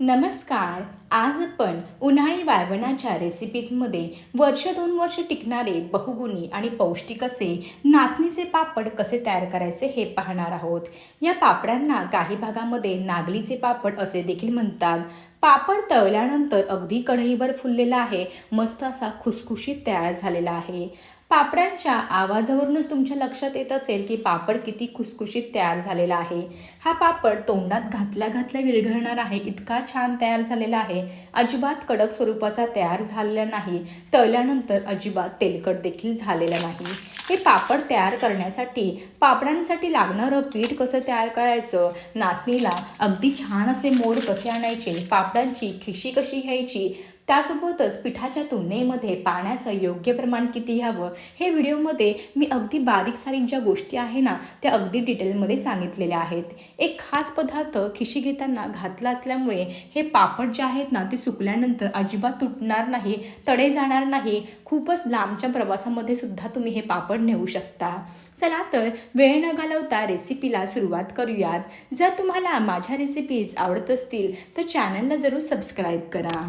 नमस्कार आज आपण उन्हाळी वाळवणाच्या रेसिपीजमध्ये वर्ष दोन वर्ष टिकणारे बहुगुणी आणि पौष्टिक असे नाचणीचे पापड कसे तयार करायचे हे पाहणार आहोत. या पापडांना काही भागामध्ये नागलीचे पापड असे देखील म्हणतात. पापड तळल्यानंतर अगदी कढईवर फुललेला आहे मस्त असा खुसखुशीत तयार झालेला आहे. पापडांच्या आवाजावरूनच तुमच्या लक्षात येत असेल की पापड किती खुसखुशीत तयार झालेला आहे. हा पापड तोंडात घातल्या घातल्या विरघळणार आहे. इतका छान तयार झालेला आहे. अजिबात कडक स्वरूपाचा तयार झालेला नाही. तळल्यानंतर अजिबात तेलकट देखील झालेला नाही. हे पापड तयार करण्यासाठी पापडांसाठी लागणारं पीठ कसं तयार करायचं? नाचणीला अगदी छान असे मोड कसे आणायचे? पापडांची खिशी कशी घ्यायची? त्यासोबतच पिठाच्या तुलनेमध्ये पाण्याचं योग्य प्रमाण किती घ्यावं हे व्हिडिओमध्ये मी अगदी बारीक सारीक ज्या गोष्टी आहे ना त्या अगदी डिटेलमध्ये सांगितलेल्या आहेत. एक खास पदार्थ खिशी घेताना घातला असल्यामुळे हे पापड जे आहेत ना ते सुकल्यानंतर अजिबात तुटणार नाही तडे जाणार नाही. खूपच लांबच्या प्रवासामध्ये सुद्धा तुम्ही हे पापड नेऊ शकता. चला तर वेळ न घालवता रेसिपीला सुरुवात करूयात. जर तुम्हाला माझ्या रेसिपीज आवडत असतील तर चॅनलला जरूर सबस्क्राईब करा.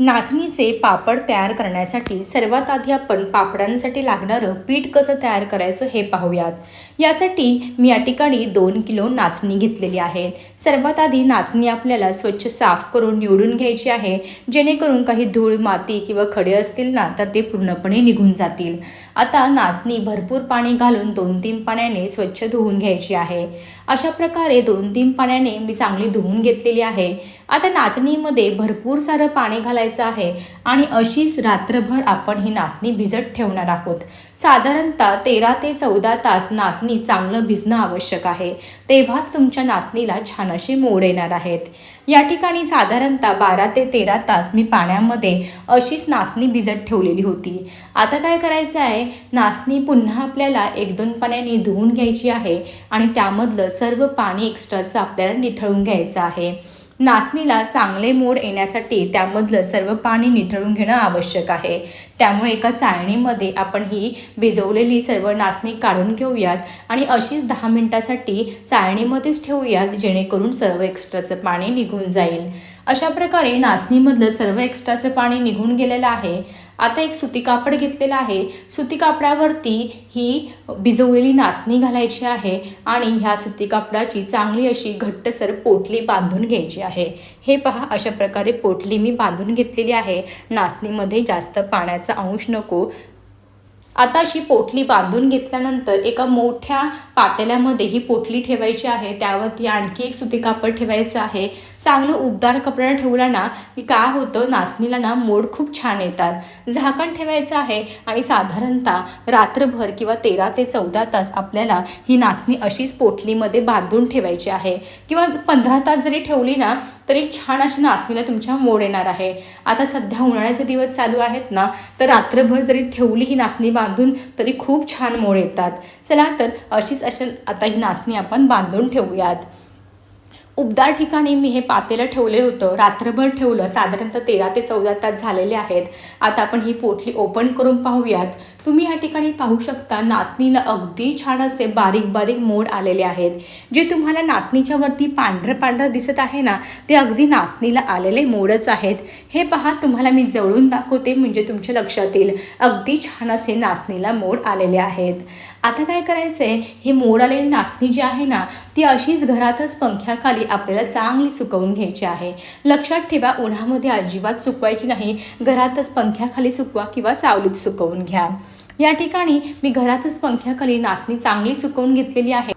नाचणीचे पापड तयार करण्यासाठी सर्वात आधी आपण पापडांसाठी लागणारं पीठ कसं तयार करायचं हे पाहूयात. यासाठी मी या ठिकाणी दोन किलो नाचणी घेतलेली आहे. सर्वात आधी नाचणी आपल्याला स्वच्छ साफ करून निवडून घ्यायची आहे. जेणेकरून काही धूळ माती किंवा खडे असतील ना तर ते पूर्णपणे निघून जातील. आता नाचणी भरपूर पाणी घालून दोन तीन पाण्याने स्वच्छ धुवून घ्यायची आहे. अशा प्रकारे दोन तीन पाण्याने मी चांगली धुवून घेतलेली आहे. आता नाचणीमध्ये भरपूर सारं पाणी घालायचं आहे आणि अशीच रात्रभर आपण ही नाचणी भिजत ठेवणार आहोत. साधारणतः तेरा ते चौदा तास नाचणी चांगलं भिजणं आवश्यक आहे. तेव्हाच तुमच्या नाचणीला छान असे मोड येणार आहेत. या ठिकाणी साधारणतः बारा ते तेरा तास मी पाण्यामध्ये अशीच नाचणी भिजत ठेवलेली होती. आता काय करायचं आहे? नाचणी पुन्हा आपल्याला एक दोन पाण्याने धुवून घ्यायची आहे आणि त्यामधलं सर्व पाणी एक्स्ट्राचं आपल्याला निथळून घ्यायचं आहे. नाचणीला चांगले मोड येण्यासाठी त्यामधलं सर्व पाणी निथळून घेणं आवश्यक आहे. त्यामुळे एका चाळणीमध्ये आपण ही भिजवलेली सर्व नाचणी काढून घेऊयात आणि अशीच दहा मिनटासाठी चाळणीमध्येच ठेवूयात जेणेकरून सर्व एक्स्ट्राचं पाणी निघून जाईल. अशा प्रकारे नाचणीमधलं सर्व एक्स्ट्राचं पाणी निघून गेलेलं आहे. आता एक सुती कापड घेतलेलं आहे. सुती कापडावरती ही भिजवलेली नाचणी घालायची आहे आणि ह्या सुती कापडाची चांगली अशी घट्टसर पोटली बांधून घ्यायची आहे. हे पहा अशा प्रकारे पोटली मी बांधून घेतलेली आहे. नाचणीमध्ये जास्त पाण्याचा अंश नको. आता अशी पोटली बांधून घेतल्यानंतर एका मोठ्या पातेल्यामध्ये ही पोटली ठेवायची आहे. त्यावरती आणखी एक सुती कापड ठेवायचं आहे. चांगलं उबदार कपडा ठेवला ना की काय होतं नाचणीला ना मोड खूप छान येतात. झाकण ठेवायचं आहे आणि साधारणतः रात्रभर किंवा तेरा ते चौदा तास आपल्याला ही नाचणी अशीच पोटलीमध्ये बांधून ठेवायची आहे. किंवा पंधरा तास जरी ठेवली ना तरी छान अशी नाचणीला तुमच्या मोड येणार आहे. आता सध्या उन्हाळ्याचे दिवस चालू आहेत ना तर रात्रभर जरी ठेवली ही नाचणी बांधून तरी खूप छान मोड येतात. चला तर अशीच अशा आता ही नाचणी आपण बांधून ठेवूयात. उबदार ठिकाणी मी हे पातेलं ठेवले होतं. रात्रभर ठेवलं. साधारणतः तेरा ते चौदा तास झालेले आहेत. आता आपण ही पोटली ओपन करून पाहूयात. तुम्ही या ठिकाणी पाहू शकता नाचणीला अगदी छान असे बारीक बारीक मोड आलेले आहेत. जे तुम्हाला नाचणीच्या वरती पांढरं पांढरं दिसत आहे ना ते अगदी नाचणीला आलेले मोडच आहेत. हे पहा तुम्हाला मी जवळून दाखवते म्हणजे तुमच्या लक्षात येईल. अगदी छान असे नाचणीला मोड आलेले आहेत. आता काय करायचं आहे ही मोड आलेली नाचणी जी आहे ना ती अशीच घरातच पंख्याखाली आपल्याला चांगली सुकवून घ्यायची आहे. लक्षात ठेवा उन्हामध्ये अजिबात सुकवायची नाही. घरातच पंख्याखाली सुकवा किंवा सावलीत सुकवून घ्या. या ठिकाणी मी घरातच पंख्याखाली नाचणी चांगली सुकवून घेतलेली आहे.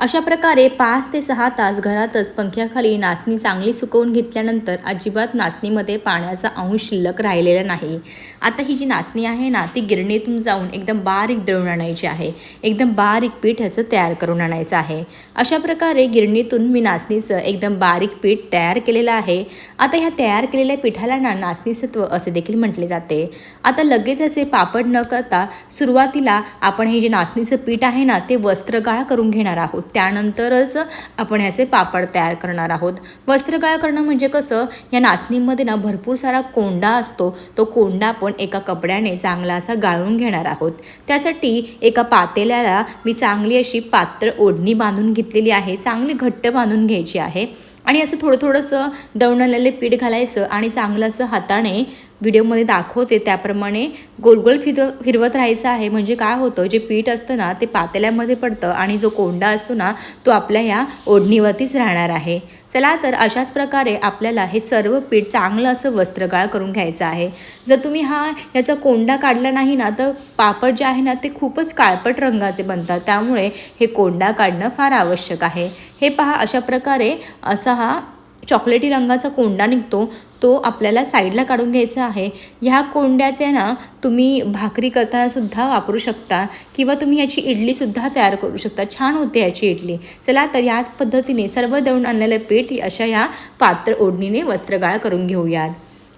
अशा प्रकारे पाच ते सहा तास घरातच पंख्याखाली नाचणी चांगली सुकवून घेतल्यानंतर अजिबात नाचणीमध्ये पाण्याचा अंश शिल्लक राहिलेला नाही. आता ही जी नाचणी आहे ना ती गिरणीतून जाऊन एकदम बारीक दळून आणायची आहे. एकदम बारीक पीठ ह्याचं तयार करून आणायचं आहे. अशा प्रकारे गिरणीतून मी नाचणीचं एकदम बारीक पीठ तयार केलेलं आहे. आता ह्या तयार केलेल्या पिठाला ना नाचणी सत्व असे देखील म्हटले जाते. आता लगेच असे पापड न करता सुरुवातीला आपण हे जे नाचणीचं पीठ आहे ना ते वस्त्रगाळ करून घेणार आहोत. त्यानंतरच आपण ह्याचे पापड तयार करणार आहोत. वस्त्रगाळ करणं म्हणजे कसं? या नाचणीमध्ये ना भरपूर सारा कोंडा असतो. तो कोंडा आपण एका कपड्याने चांगला असा गाळून घेणार आहोत. त्यासाठी एका पातेल्याला मी चांगली अशी पात्र ओढणी बांधून घेतलेली आहे. चांगली घट्ट बांधून घ्यायची आहे. आणि असं थोडं थोडंसं दवणलेले पीठ घालायचं आणि चांगलं असं हाताने व्हिडिओमध्ये दाखवते त्याप्रमाणे गोल गोल फिर फिरवत राहायचं आहे. म्हणजे काय होतं जे पीठ असतं ना ते पातेल्यामध्ये पडतं आणि जो कोंडा असतो ना तो आपल्या ह्या ओढणीवरतीच राहणार आहे. चला तर अशाच प्रकारे आपल्याला हे सर्व पीठ चांगलं असं वस्त्रगाळ करून घ्यायचं आहे. जर तुम्ही हा याचा कोंडा काढला नाही ना तर पापड जे आहे ना ते खूपच काळपट रंगाचे बनतात. त्यामुळे हे कोंडा काढणं फार आवश्यक आहे. हे पहा अशा प्रकारे असा हा चॉकलेटी रंगाचा कोंडा निघतो. तो आपल्याला साईडला काढून घ्यायचा आहे. ह्या कोंड्याचे ना तुम्ही भाकरी करतानासुद्धा वापरू शकता किंवा तुम्ही याची इडलीसुद्धा तयार करू शकता. छान होते याची इडली. चला तर याच पद्धतीने सर्व दळून आणलेलं पीठ अशा या पात्र ओढणीने वस्त्रगाळ करून घेऊयात.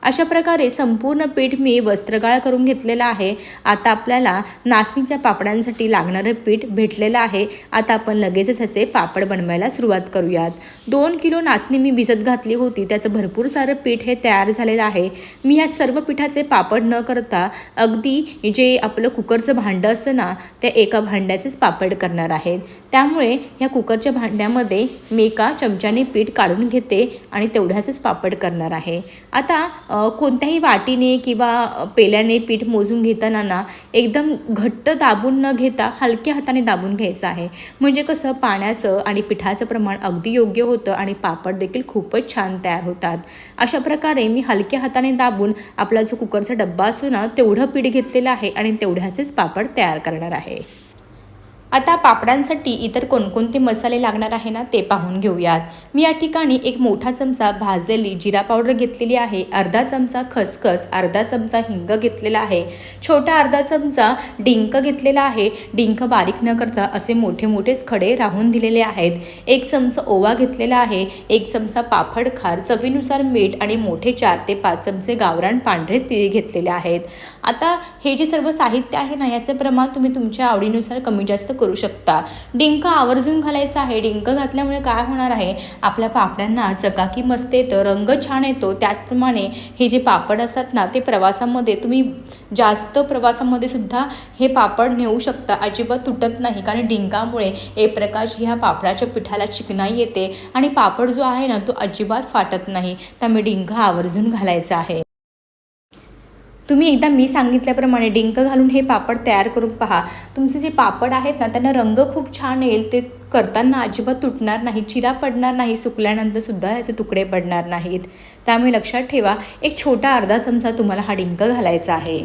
अशा प्रकारे संपूर्ण पीठ मी वस्त्रगाळ करून घेतलेलं आहे. आता आपल्याला नाचणीच्या पापडांसाठी लागणारं पीठ भेटलेलं आहे. आता आपण लगेचच ह्याचे पापड बनवायला सुरुवात करूयात. दोन किलो नाचणी मी भिजत घातली होती. त्याचं भरपूर सारं पीठ हे तयार झालेलं आहे. मी ह्या सर्व पिठाचे पापड न करता अगदी जे आपलं कुकरचं भांडं असतं ना त्या एका भांड्याचेच पापड करणार आहेत त्यामुळे ह्या कुकरच्या भांड्यामध्ये मी एका चमच्याने पीठ काढून घेते आणि तेवढ्याचेच पापड करणार आहे. आता कोणत्याही वाटीने किंवा पेल्याने पीठ मोजून घेताना ना एकदम घट्ट दाबून न घेता हलक्या हाताने दाबून घ्यायचं आहे. म्हणजे कसं पाण्याचं आणि पिठाचं प्रमाण अगदी योग्य होतं आणि पापड देखील खूपच छान तयार होतात. अशा प्रकारे मी हलक्या हाताने दाबून आपला जो कुकरचा डब्बा असतो ना तेवढं पीठ घेतलेलं आहे आणि तेवढ्याचेच पापड तयार करणार आहे. आता पापडांसाठी इतर कोणकोणते मसाले लागणार आहे ना ते पाहून घेऊयात. मी या ठिकाणी एक मोठा चमचा भाजलेली जिरा पावडर घेतलेली आहे अर्धा चमचा खसखस अर्धा चमचा हिंग घेतलेला आहे छोटा अर्धा चमचा डिंक घेतलेला आहे डिंक बारीक न करता असे मोठे मोठेच खडे राहून दिलेले आहेत. एक चमचा ओवा घेतलेला आहे एक चमचा पापड खार चवीनुसार मीठ आणि मोठे चार ते पाच चमचे गावरान पांढरे तिळे घेतलेले आहेत. आता हे जे सर्व साहित्य आहे ना याचे प्रमाण तुम्ही तुमच्या आवडीनुसार कमी जास्त करू शकता. डिंक आवर्जून घालायचा आहे. डिंक घातल्यामुळे काय होणार आहे? आपल्या पापड्यांना चकाकी मस्त येतं रंग छान येतो. त्याचप्रमाणे हे जे पापड असतात ना ते प्रवासामध्ये तुम्ही जास्त प्रवासामध्ये सुद्धा हे पापड नेऊ शकता. अजिबात तुटत नाही. कारण डिंकामुळे एक प्रकाश ह्या पापडाच्या पिठाला चिकनाई येते आणि पापड जो आहे ना तो अजिबात फाटत नाही. त्यामुळे डिंक आवर्जून घालायचा आहे. तुम्ही एकदा मी सांगितल्याप्रमाणे डिंक घालून हे पापड तयार करून पहा. तुमचे जे पापड आहेत ना त्यांना रंग खूप छान येईल. ते करताना अजिबात तुटणार नाही चिरा पडणार नाही. सुकल्यानंतरसुद्धा याचे तुकडे पडणार नाहीत. त्यामुळे लक्षात ठेवा एक छोटा अर्धा चमचा तुम्हाला हा डिंक घालायचा आहे.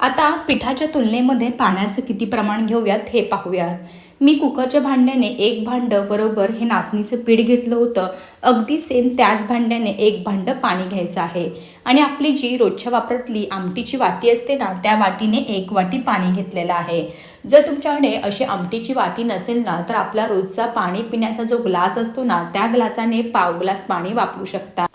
आता पिठाच्या तुलनेमध्ये पाण्याचं किती प्रमाण घेऊयात हे पाहूयात. मी कुकरच्या भांड्याने एक भांडं बरोबर हे नाचणीचं पीठ घेतलं होतं. अगदी सेम त्याच भांड्याने एक भांडं पाणी घ्यायचं आहे. आणि आपली जी रोजच्या वापरातली आमटीची वाटी असते ना त्या वाटीने एक वाटी पाणी घेतलेलं आहे. जर तुमच्याकडे अशी आमटीची वाटी नसेल ना तर आपला रोजचा पाणी पिण्याचा जो ग्लास असतो ना त्या ग्लासाने पाव ग्लास पाणी वापरू शकता.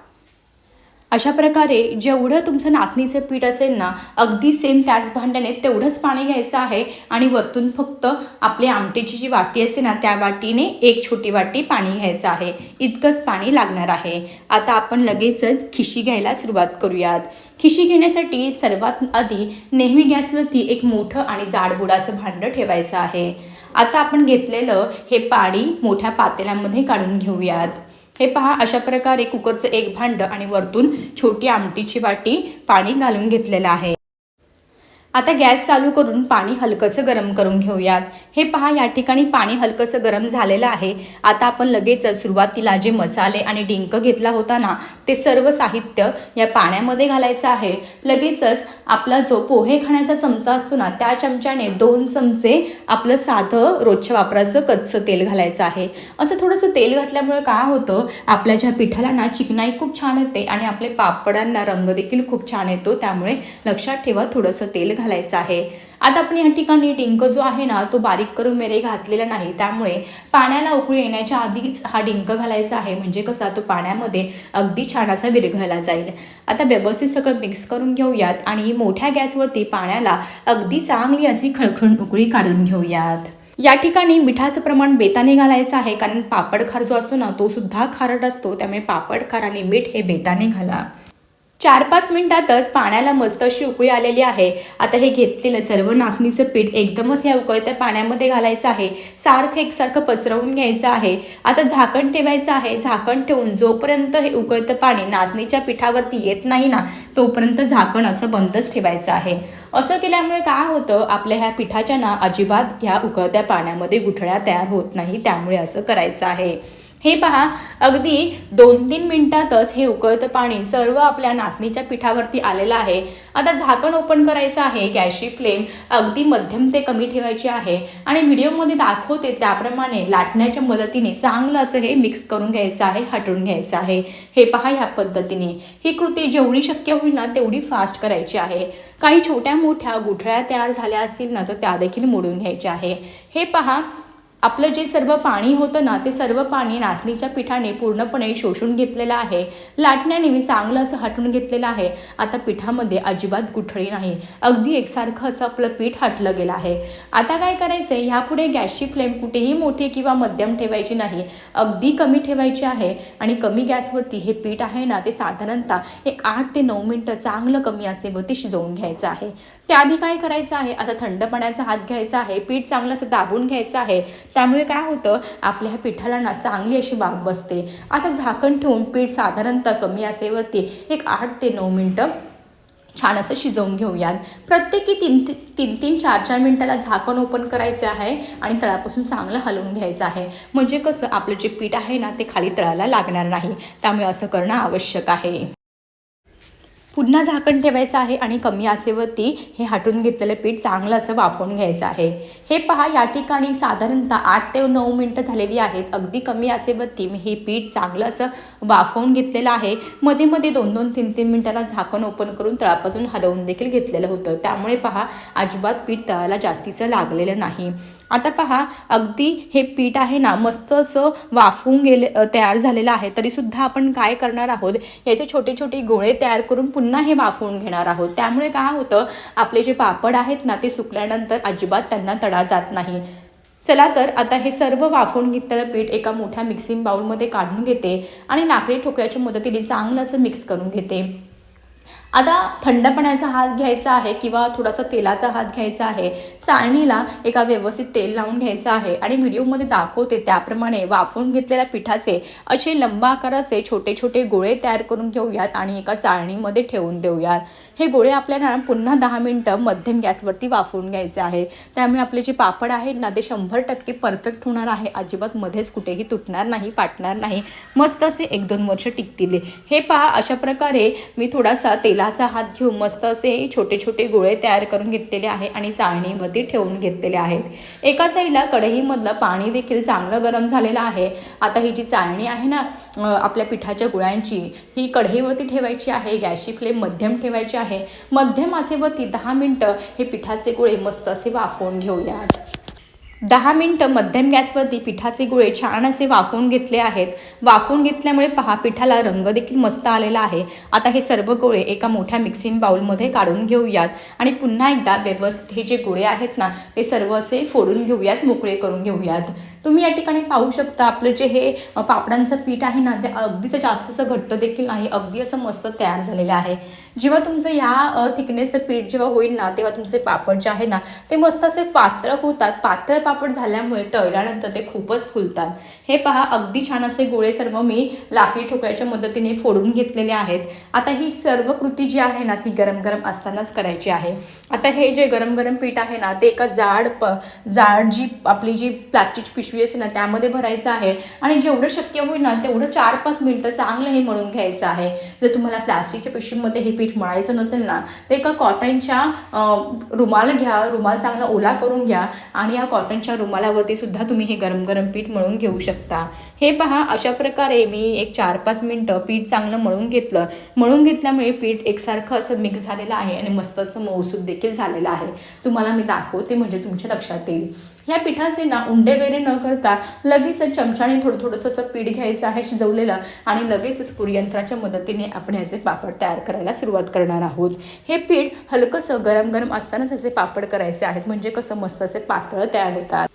अशा प्रकारे जेवढं तुमचं नाचणीचे पीठ असेल ना अगदी सेम त्याच भांड्याने तेवढंच पाणी घ्यायचं आहे आणि वरतून फक्त आपली आमटीची जी वाटी असते ना त्या वाटीने एक छोटी वाटी पाणी घ्यायचं आहे. इतकंच पाणी लागणार आहे. आता आपण लगेचच खिशी घ्यायला सुरुवात करूयात. खिशी घेण्यासाठी सर्वात आधी नेहमी गॅसवरती एक मोठं आणि जाडबुडाचं भांडं ठेवायचं आहे. आता आपण घेतलेलं हे पाणी मोठ्या पातेल्यामध्ये काढून घेऊयात. हे पहा अशा प्रकारे कुकरचं एक भांडं आणि वरतून छोटी आमटीची वाटी पाणी घालून घेतलेलं आहे. आता गॅस चालू करून पाणी हलकंसं गरम करून घेऊयात. हे पहा या ठिकाणी पाणी हलकंसं गरम झालेलं आहे. आता आपण लगेच सुरुवातीला जे मसाले आणि डिंक घेतला होता ना ते सर्व साहित्य या पाण्यामध्ये घालायचं आहे. लगेचच आपला जो पोहे खाण्याचा चमचा असतो ना त्या चमच्याने दोन चमचे आपलं साधं रोजच्या वापराचं कच्चं तेल घालायचं आहे. असं थोडंसं तेल घातल्यामुळे काय होतं आपल्या ज्या पिठाला ना चिकनाई खूप छान येते आणि आपले पापडांना रंग देखील खूप छान येतो त्यामुळे लक्षात ठेवा थोडंसं तेल घाल. घालायचं आहे. आता आपण या ठिकाणी डिंक जो आहे ना तो बारीक करून मेरे घातलेला नाही. त्यामुळे पाण्याला उकळी येण्याच्या आधीच हा डिंक घालायचा आहे. म्हणजे कसा? तो पाण्यामध्ये अगदी छान असा विरघळला जाईल. आता व्यवस्थित सगळं मिक्स करून घेऊयात आणि मोठ्या गॅसवरती पाण्याला अगदी चांगली अशी खळखळून उकळी काढून घेऊयात. या ठिकाणी मिठाचं प्रमाण बेताने घालायचं आहे. कारण पापड खार जो असतो ना तो सुद्धा खारट असतो. त्यामुळे पापड खार आणि मीठ हे बेताने घाला. चार पाच मिनिटातच पाण्याला मस्त अशी उकळी आलेली आहे. आता हे घेतलेलं सर्व नाचणीचं पीठ एकदमच या उकळत्या पाण्यामध्ये घालायचं आहे. सारखं एकसारखं पसरवून घ्यायचं आहे. आता झाकण ठेवायचं आहे. झाकण ठेवून जोपर्यंत हे उकळतं पाणी नाचणीच्या पिठावरती येत नाही ना तोपर्यंत झाकण असं बंदच ठेवायचं आहे. असं केल्यामुळे काय होतं? आपल्या ह्या पिठाच्या ना अजिबात ह्या उकळत्या पाण्यामध्ये गुठळ्या तयार होत नाही. त्यामुळे असं करायचं आहे. हे पहा अगदी दोन तीन मिनिटातच हे उकळतं पाणी सर्व आपल्या नाचणीच्या पिठावरती आलेलं आहे. आता झाकण ओपन करायचं आहे. गॅसची फ्लेम अगदी मध्यम ते कमी ठेवायची आहे आणि व्हिडिओमध्ये दाखवते त्याप्रमाणे लाटण्याच्या मदतीने चांगलं असं हे मिक्स करून घ्यायचं आहे हटवून घ्यायचं आहे. हे पहा ह्या पद्धतीने. ही कृती जेवढी शक्य होईल ना तेवढी फास्ट करायची आहे. काही छोट्या मोठ्या गुठळ्या तयार झाल्या असतील ना तर त्या देखील मोडून घ्यायच्या आहे. हे पहा आपलं जे सर्व पाणी होतं ना ते सर्व पाणी नाचणीच्या पिठाने पूर्णपणे शोषून घेतलेलं आहे. लाटण्याने मी चांगलं असं हटून घेतलेलं आहे. आता पिठामध्ये अजिबात गुठळी नाही. अगदी एकसारखं असं आपलं पीठ हटलं गेलं आहे. आता काय करायचं आहे ह्यापुढे गॅसची फ्लेम कुठेही मोठी किंवा मध्यम ठेवायची नाही. अगदी कमी ठेवायची आहे आणि कमी गॅसवरती हे पीठ आहे ना ते साधारणतः एक आठ ते नऊ मिनटं चांगलं कमी असेवरती शिजवून घ्यायचं आहे. त्याआधी काय करायचं आहे? आता थंड पाण्याचा हात घ्यायचा आहे. पीठ चांगलं असं दाबून घ्यायचं आहे. त्यामुळे काय होतं आपल्या ह्या पिठाला ना चांगली अशी वाफ बसते. आता झाकण ठेवून पीठ साधारणतः कमी असेवरती एक आठ ते नऊ मिनटं छान असं शिजवून घेऊयात. प्रत्येकी तीन ती- तीन तीन चार चार मिनटाला झाकण ओपन करायचं आहे आणि तळापासून चांगलं हलवून घ्यायचं आहे. म्हणजे कसं आपलं जे पीठ आहे ना ते खाली तळायला लागणार नाही. त्यामुळे असं करणं आवश्यक आहे. पुन्हा झाकण ठेवायचं आहे आणि कमी आचेवरती हे हाटून घेतलेलं पीठ चांगलं असं वाफवून घ्यायचं आहे. हे पहा या ठिकाणी साधारणतः आठ ते नऊ मिनटं झालेली आहेत. अगदी कमी आचेवरती मी हे पीठ चांगलं असं वाफवून घेतलेलं आहे. मध्ये मध्ये दोन दोन तीन तीन मिनटाला झाकण ओपन करून तळापासून हलवून देखील घेतलेलं होतं. त्यामुळे पहा अजिबात पीठ तळाला जास्तीचं लागलेलं नाही. आता पहा अगदी हे पीठ आहे ना मस्त असं वाफवून गेले तयार झालेलं आहे. तरीसुद्धा आपण काय करणार आहोत याचे छोटे छोटे गोळे तयार करून पुन्हा हे वाफवून घेणार आहोत. त्यामुळे काय होतं आपले जे पापड आहेत ना ते सुकल्यानंतर अजिबात त्यांना तडा जात नाही. चला तर आता हे सर्व वाफवून घेतलेलं पीठ एका मोठ्या मिक्सिंग बाउलमध्ये काढून घेते आणि लाकडी ठोकळ्याच्या मदतीने चांगलं असं मिक्स करून घेते. आता थंड पाण्याचा हात घ्यायचा आहे किंवा थोडासा तेलाचा हात घ्यायचा आहे चाळणीला एका व्यवस्थित तेल लावून घ्यायचं आहे आणि व्हिडिओमध्ये दाखवते त्याप्रमाणे वाफवून घेतलेल्या पिठाचे असे लंबा आकाराचे छोटे छोटे गोळे तयार करून घेऊयात आणि एका चाळणीमध्ये ठेवून देऊयात. हे गोळे आपल्याला पुन्हा दहा मिनटं मध्यम गॅसवरती वाफवून घ्यायचे आहे. त्यामुळे आपले जे पापड आहेत ना ते शंभर टक्के परफेक्ट होणार आहे. अजिबात मध्येच कुठेही तुटणार नाही पाटणार नाही. मस्त असे एक दोन वर्ष टिकतील. हे पहा अशा प्रकारे मी थोडासा तेलाचा हात घेऊन मस्त असे छोटे छोटे गोळे तयार करून घेतलेले आहे आणि चाळणीमध्ये ठेवून घेतलेले आहेत. एका साईडला कढईमधलं पाणी देखील चांगलं गरम झालेलं आहे. आता ही जी चाळणी आहे ना आपल्या पिठाच्या गुळांची ही कढईवरती ठेवायची आहे गॅसची फ्लेम मध्यम ठेवायची आहे मध्यम आचेवरती दहा मिनटं हे पिठाचे गोळे मस्त असे वाफवून घेऊयात. दहा मिनटं मध्यम गॅसवरती पिठाचे गोळे छान असे वाफवून घेतले आहेत. वाफवून घेतल्यामुळे पहा पिठाला रंग देखील मस्त आलेला आहे. आता हे सर्व गोळे एका मोठ्या मिक्सिंग बाउलमध्ये काढून घेऊयात. आणि पुन्हा एकदा व्यवस्थित हे जे गोळे आहेत ना ते सर्व असे फोडून घेऊयात मोकळे करून घेऊयात. तुम्ही या ठिकाणी पाहू शकता आपलं जे हे पापडांचं पीठ आहे ना ते अगदीच जास्तचं घट्ट देखील नाही अगदी असं मस्त तयार झालेलं आहे. जेव्हा तुमचं ह्या थिकनेसचं पीठ जेव्हा होईल ना तेव्हा तुमचे पापड जे आहे ना ते मस्त असे पातळ होतात. पातळ पापड झाल्यामुळे तळल्यानंतर ते खूपच फुलतात. हे पहा अगदी छान असे गोळे सर्व मी लाकडी ठोकळ्याच्या मदतीने फोडून घेतलेले आहेत. आता ही सर्व कृती जी आहे ना ती गरम गरम असतानाच करायची आहे. आता हे जे गरम गरम पीठ आहे ना ते एका जाड प जाड जी आपली जी प्लास्टिकची पिशवी असते ना त्यामध्ये भरायचं आहे. आणि जेवढं शक्य होईल ना तेवढं चार पाच मिनटं चांगलं हे मळून घ्यायचं आहे. जर तुम्हाला प्लास्टिकच्या पिशवीमध्ये हे पीठ मळायचं नसेल ना तर एका कॉटनच्या रुमाल घ्या. रुमाल चांगला ओला करून घ्या. आणि या कॉटनच्या रुमालावरती सुद्धा तुम्ही हे गरम गरम पीठ मळून घेऊ शकता. हे पहा अशा प्रकारे मी एक चार पाच मिनटं पीठ चांगलं मळून घेतलं. मळून घेतल्यामुळे पीठ एकसारखं असं मिक्स झालेलं आहे आणि मस्त असं मऊसूद देखील झालेलं आहे. तुम्हाला मी दाखवते म्हणजे तुमच्या लक्षात येईल. ह्या पिठाचे ना उंडे वगैरे न करता लगेच चमच्याने थोडं थोडंसं असं पीठ घ्यायचं आहे शिजवलेलं आणि लगेचच पुरीयंत्राच्या मदतीने आपण याचे पापड तयार करायला सुरुवात करणार आहोत. हे पीठ हलकंसं गरम गरम असतानाच याचे पापड करायचे आहेत. म्हणजे कसं मस्त असे पातळ तयार होतात.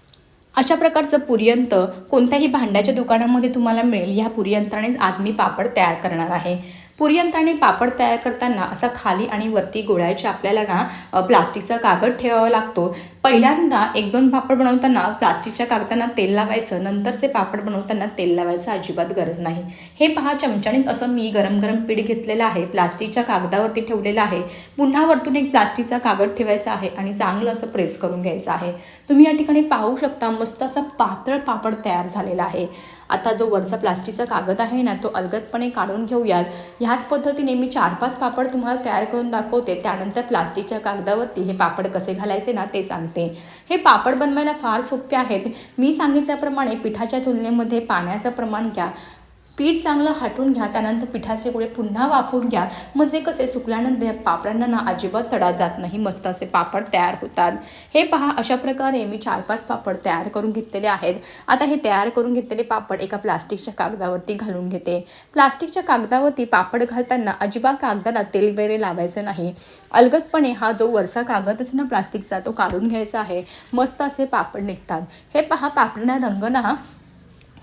अशा प्रकारचं पुरयंत्र कोणत्याही भांड्याच्या दुकानामध्ये तुम्हाला मिळेल. ह्या पुरीयंत्रानेच आज मी पापड तयार करणार आहे. पुरयंत्राने पापड तयार करताना असा खाली आणि वरती गोळ्याचे आपल्याला ना प्लास्टिकचा कागद ठेवावा लागतो. पहिल्यांदा एक दोन पापड बनवताना प्लास्टिकच्या कागदांना तेल लावायचं नंतरचे पापड बनवताना तेल लावायचं अजिबात गरज नाही. हे पहा चमच्याने असं मी गरम गरम पीठ घेतलेलं आहे प्लास्टिकच्या कागदावरती ठेवलेलं आहे. पुन्हा वरतून एक प्लास्टिकचा कागद ठेवायचा आहे आणि चांगलं असं प्रेस करून घ्यायचं आहे. तुम्ही या ठिकाणी पाहू शकता मस्त असा पातळ पापड तयार झालेला आहे. आता जो वरचा प्लास्टिकचा कागद आहे ना तो अलगदपणे काढून घेऊयात. ह्याच पद्धतीने मी चार पाच पापड तुम्हाला तयार करून दाखवते. त्यानंतर प्लास्टिकच्या कागदावरती हे पापड कसे घालायचे ना ते सांगते. हे पापड बनवायला फार सोपे आहेत. मी सांगितल्याप्रमाणे पिठाच्या तुलनेमध्ये पाण्याचं प्रमाण घ्या. पीठ चांगलं हटवून घ्या त्यानंतर पिठाचे गोळे पुन्हा वाफवून घ्या. म्हणजे कसे सुकल्यानंतर या पापडांना ना अजिबात तडा जात नाही मस्त असे पापड तयार होतात. हे पहा अशा प्रकारे मी चार पाच पापड तयार करून घेतलेले आहेत. आता हे तयार करून घेतलेले पापड एका प्लास्टिकच्या कागदावरती घालून घेते. प्लास्टिकच्या कागदावरती पापड घालताना अजिबात कागदाला तेल वगैरे लावायचं नाही. अलगदपणे हा जो वरचा कागद असतो ना प्लास्टिकचा तो काढून घ्यायचा आहे. मस्त असे पापड निघतात. हे पहा पापडांना रंग ना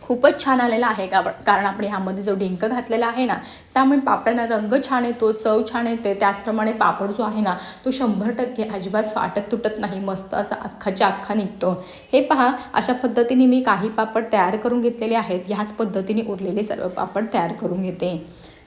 खूपच छान आलेला आहे का कारण आपण ह्यामध्ये जो डिंक घातलेला आहे ना त्यामुळे पापडांना रंग छान येतो चव छान येते. त्याचप्रमाणे पापड जो आहे ना तो शंभर टक्के अजिबात फाटत तुटत नाही मस्त असा अख्खाच्या अख्खा निघतो. हे पहा अशा पद्धतीने मी काही पापड तयार करून घेतलेले आहेत. ह्याच पद्धतीने उरलेले सर्व पापड तयार करून घेते.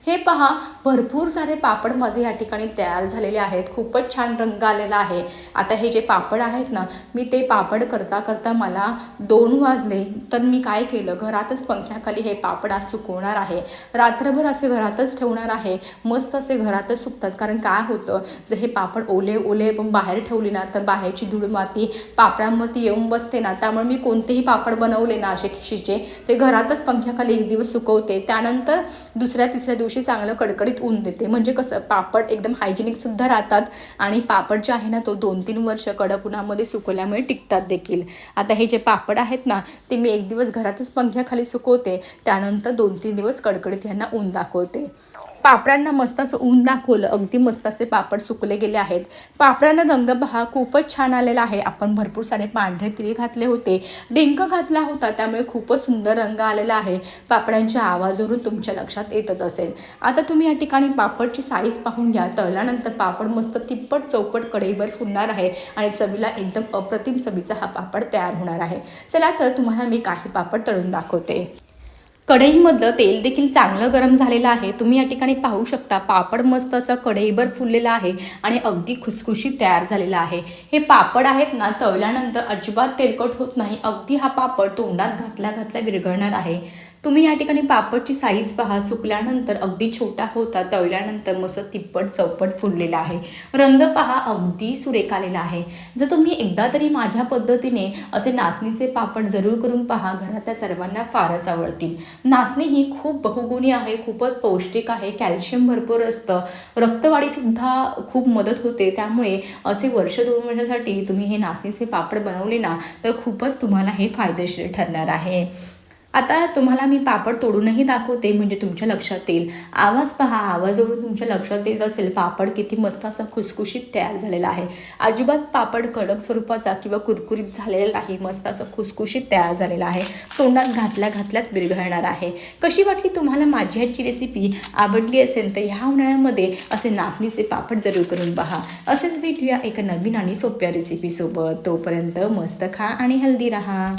हे पहा भरपूर सारे पापड माझे या ठिकाणी तयार झालेले आहेत. खूपच छान रंग आलेला आहे. आता हे जे पापड आहेत ना मी ते पापड करता करता मला दोन वाजले. तर मी काय केलं? घरातच पंख्याखाली हे पापड आज सुकवणार आहे. रात्रभर असे घरातच ठेवणार आहे. मस्त असे घरातच सुकतात. कारण काय होतं? जर हे पापड ओले ओले पण बाहेर ठेवले ना तर बाहेरची धूळ माती पापडांवरती येऊन बसते ना. त्यामुळे मी कोणतेही पापड बनवले ना असे खिशीचे. ते घरातच पंख्याखाली एक दिवस सुकवते. त्यानंतर दुसऱ्या तिसऱ्या दिवशी चांगलं कडकडीत ऊन देते. म्हणजे कसं पापड एकदम हायजेनिक सुद्धा राहतात आणि पापड जे आहे ना तो दोन तीन वर्ष कडक उन्हामध्ये सुकवल्यामुळे टिकतात देखील. आता हे जे पापड आहेत ना ते मी एक दिवस घरातच पंख्याखाली सुकवते त्यानंतर दोन तीन दिवस कडकडीत यांना ऊन दाखवते. पापडांना मस्त असं ऊन दाखवलं. अगदी मस्त असे पापड सुकले गेले आहेत. पापडांना रंग पहा खूपच छान आलेला आहे. आपण भरपूर सारे पांढरे तिळे घातले होते. डिंक घातला होता त्यामुळे खूपच सुंदर रंग आलेला आहे. पापडांच्या आवाजावरून तुमच्या लक्षात येतच असेल. आता तुम्ही या ठिकाणी पापडची साईज पाहून घ्या. तळल्यानंतर पापड मस्त तिप्पट चौपट कढईभर फुलणार आहे आणि चवीला एकदम अप्रतिम चवीचा हा पापड तयार होणार आहे. चला तर तुम्हाला मी काही पापड तळून दाखवते. कढईमधलं तेल देखील चांगलं गरम झालेलं आहे. तुम्ही या ठिकाणी पाहू शकता पापड मस्त असं कढईभर फुललेलं आहे आणि अगदी खुसखुशीत तयार झालेला आहे. हे पापड आहेत ना तळल्यानंतर अजिबात तेलकट होत नाही. अगदी हा पापड तोंडात घातल्या घातल्या विरघळणार आहे. तुम्ही या ठिकाणी पापडची साईज पहा. सुकल्यानंतर अगदी छोटा होता तळल्यानंतर मस्त तिप्पट चौपट फुललेला आहे. रंग पहा अगदी सुरेख आलेला आहे. जर तुम्ही एकदा तरी माझ्या पद्धतीने असे नाचणीचे पापड जरूर करून पहा घरातल्या सर्वांना फारच आवडतील. नाचणी ही खूप बहुगुणी आहे खूपच पौष्टिक आहे कॅल्शियम भरपूर असतं. रक्तवाढीसुद्धा खूप मदत होते. त्यामुळे असे वर्ष दोन वर्षासाठी तुम्ही हे नाचणीचे पापड बनवले ना तर खूपच तुम्हाला हे फायदेशीर ठरणार आहे. आता तुम्हाला मी पापड तोडूनही दाखवते म्हणजे तुमच्या लक्षात येईल. आवाज पहा आवाजावरून तुमच्या लक्षात येत असेल पापड किती मस्त असा खुसखुशीत तयार झालेला आहे. अजिबात पापड कडक स्वरूपाचा किंवा कुरकुरीत झालेला नाही मस्त असं खुसखुशीत तयार झालेला आहे. तोंडात घातल्या घातल्याच विरघळणार आहे. कशी वाटली तुम्हाला माझी ह्याची रेसिपी आवडली असेल तर ह्या उन्हाळ्यामध्ये असे नाचणीचे पापड जरूर करून पहा. असेच भेटूया एका नवीन आणि सोप्या रेसिपीसोबत तोपर्यंत मस्त खा आणि हेल्दी राहा.